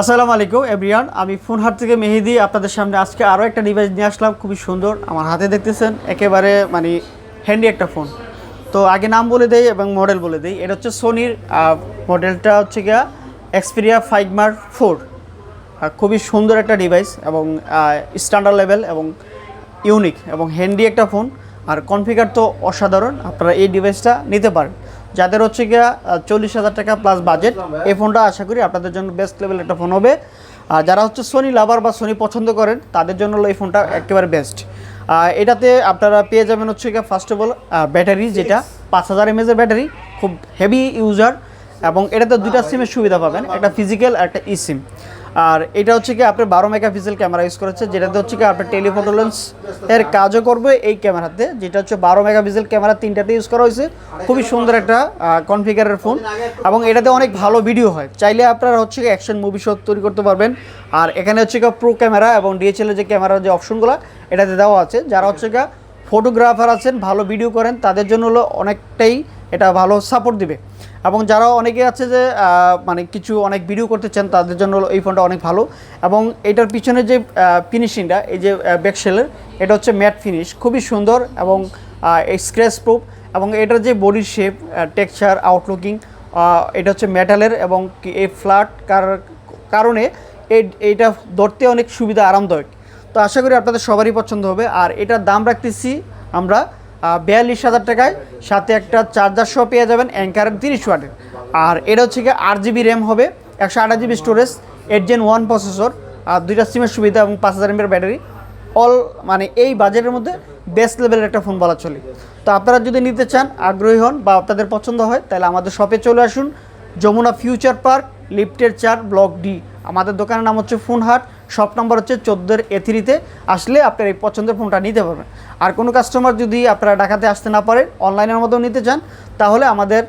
আসসালামু আলাইকুম এভরিয়ান আমি ফোনহাট থেকে মেহেদি। আপনাদের সামনে আজকে আরও একটা ডিভাইস নিয়ে আসলাম। খুবই সুন্দর। আমার হাতে দেখতেছেন, একেবারে মানে হ্যান্ডি একটা ফোন তো আগে নাম বলে দেই এবং মডেল বলে দেই। এটা হচ্ছে সোনির মডেলটা হচ্ছে গিয়া এক্সপিরিয়া ফাইভ মার ফোর খুবই সুন্দর একটা ডিভাইস এবং স্ট্যান্ডার্ড লেভেল এবং ইউনিক এবং হ্যান্ডি একটা ফোন আর কনফিগার তো অসাধারণ। আপনারা এই ডিভাইসটা নিতে পারেন। যাদের হচ্ছে গিয়া চল্লিশ হাজার টাকা প্লাস বাজেট এই ফোনটা আশা করি আপনাদের জন্য বেস্ট লেভেল একটা ফোন হবে। আর যারা হচ্ছে সোনি লাভার বা সোনি পছন্দ করেন তাদের জন্য হলো এই ফোনটা একেবারে বেস্ট এটাতে আপনারা পেয়ে যাবেন হচ্ছে গিয়ে ফার্স্ট অফ অল ব্যাটারি যেটা পাঁচ হাজার এমএজের ব্যাটারি খুব হেভি ইউজার এবং এটাতে দুইটা সিমের সুবিধা পাবেন একটা ফিজিক্যাল আর একটা ই সিম আর এটা হচ্ছে কি আপনি বারো মেগাপিক্সেল ক্যামেরা ইউজ করেছে যেটাতে হচ্ছে কি আপনার টেলিফোটো লেন্স এর কাজও করবে এই ক্যামেরাতে, যেটা হচ্ছে বারো মেগাপিক্সেল ক্যামেরা তিনটাতে ইউজ করা হয়েছে। খুবই সুন্দর একটা কনফিগারের ফোন এবং এটাতে অনেক ভালো ভিডিও হয়। চাইলে আপনারা হচ্ছে কি অ্যাকশন মুভি শো তৈরি করতে পারবেন। আর এখানে হচ্ছে কি প্রো ক্যামেরা এবং ডিএচএল যে ক্যামেরার যে অপশনগুলো এটাতে দেওয়া আছে। যারা হচ্ছে কি ফটোগ্রাফার আছেন, ভালো ভিডিও করেন, তাদের জন্য হলো অনেকটাই এটা ভালো সাপোর্ট দিবে। এবং যারা অনেকে আছে যে মানে কিছু অনেক ভিডিও করতে চান, তাদের জন্য হলো এই ফোনটা অনেক ভালো। এবং এটার পিছনে যে ফিনিশিংটা এই যে ব্যাকশেলের এটা হচ্ছে ম্যাট ফিনিশ খুবই সুন্দর এবং স্ক্র্যাচ প্রুফ এবং এটার যে বডি শেপ টেক্সচার আউটলুকিং এটা হচ্ছে মেটালের এবং এই ফ্ল্যাট কারণে এই- এইটা ধরতে অনেক সুবিধা আরামদায়ক। তো আশা করি আপনাদের সবারই পছন্দ হবে। আর এটার দাম রাখতেছি আমরা বিয়াল্লিশ হাজার টাকায়। সাথে একটা চার্জার সহ পেয়ে যাবেন অ্যাঙ্কারের তিরিশ ওয়াটের আর এটা হচ্ছে কি আট জিবি র্যাম হবে, একশো আঠাশ GB storage eight gen one processor আর দুইটা সিমের সুবিধা এবং পাঁচ হাজার এমএর ব্যাটারি অল মানে এই বাজেটের মধ্যে বেস্ট লেভেলের একটা ফোন বলা চলে। তো আপনারা যদি নিতে চান, আগ্রহী হন বা আপনাদের পছন্দ হয়, তাহলে আমাদের শপে চলে আসুন। যমুনা ফিউচার পার্ক লিফটের চার ব্লক ডি আমাদের দোকানের নাম হচ্ছে ফোনহাট শপ নাম্বার হচ্ছে চোদ্দোর এ থ্রিতে আসলে আপনার এই পছন্দের ফোনটা নিতে পারবেন। আর কোনো কাস্টমার যদি আপনারা ঢাকাতে আসতে না পারেন অনলাইনের মধ্যেও নিতে চান, তাহলে আমাদের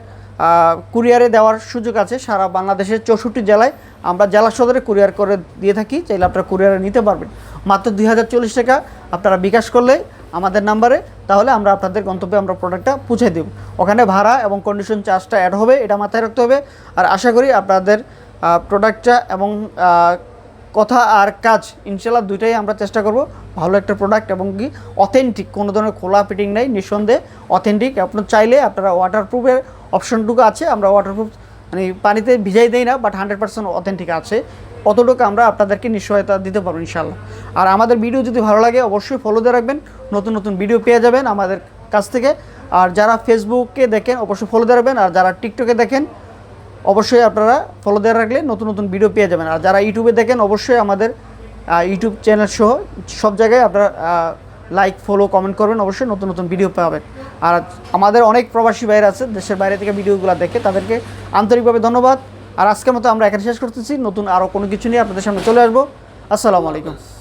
কুরিয়ারে দেওয়ার সুযোগ আছে। সারা বাংলাদেশের চৌষট্টি জেলায় আমরা জেলা সদরে কুরিয়ার করে দিয়ে থাকি, চাইলে আপনারা কুরিয়ারে নিতে পারবেন। মাত্র দুই হাজার চল্লিশ টাকা আপনারা বিকাশ করলে আমাদের নাম্বারে তাহলে আমরা আপনাদের গন্তব্যে আমরা প্রোডাক্টটা পৌঁছে দেব। ওখানে ভাড়া এবং কন্ডিশন চার্জটা অ্যাড হবে, এটা মাথায় রাখতে হবে। আর আশা করি আপনাদের প্রোডাক্টটা এবং কথা আর কাজ ইনশাল্লাহ দুইটাই আমরা চেষ্টা করব। ভালো একটা প্রোডাক্ট এবং কি অথেন্টিক কোনো ধরনের খোলা ফিটিং নেই, নিঃসন্দেহে অথেন্টিক আপনার চাইলে আপনারা ওয়াটারপ্রুফের অপশনটুকু আছে, আমরা ওয়াটারপ্রুফ মানে পানিতে ভিজাই দেই না বাট হান্ড্রেড পার্সেন্ট অথেন্টিক আছে। অতটুকু আমরা আপনাদেরকে নিশ্চয়তা দিতে পারব ইনশাল্লাহ আর আমাদের ভিডিও যদি ভালো লাগে, অবশ্যই ফলো দিয়ে রাখবেন। নতুন নতুন ভিডিও পেয়ে যাবেন আমাদের কাছ থেকে। আর যারা ফেসবুকে দেখেন, অবশ্যই ফলো দিয়ে রাখবেন। আর যারা টিকটকে দেখেন অবশ্যই আপনারা ফলো দেওয়া রাখলে নতুন নতুন ভিডিও পেয়ে যাবেন। আর যারা ইউটিউবে দেখেন, অবশ্যই আমাদের ইউটিউব চ্যানেল সহ সব জায়গায় আপনারা লাইক ফলো কমেন্ট করবেন। অবশ্যই নতুন নতুন ভিডিও পাবেন। আর আমাদের অনেক প্রবাসী বাইরে আছে, দেশের বাইরে থেকে ভিডিওগুলো দেখে তাদেরকে আন্তরিকভাবে ধন্যবাদ। আর আজকের মতো আমরা এখানে শেষ করতেছি। নতুন আরও কোনো কিছু নিয়ে আপনাদের সামনে চলে আসব। আসসালামু আলাইকুম।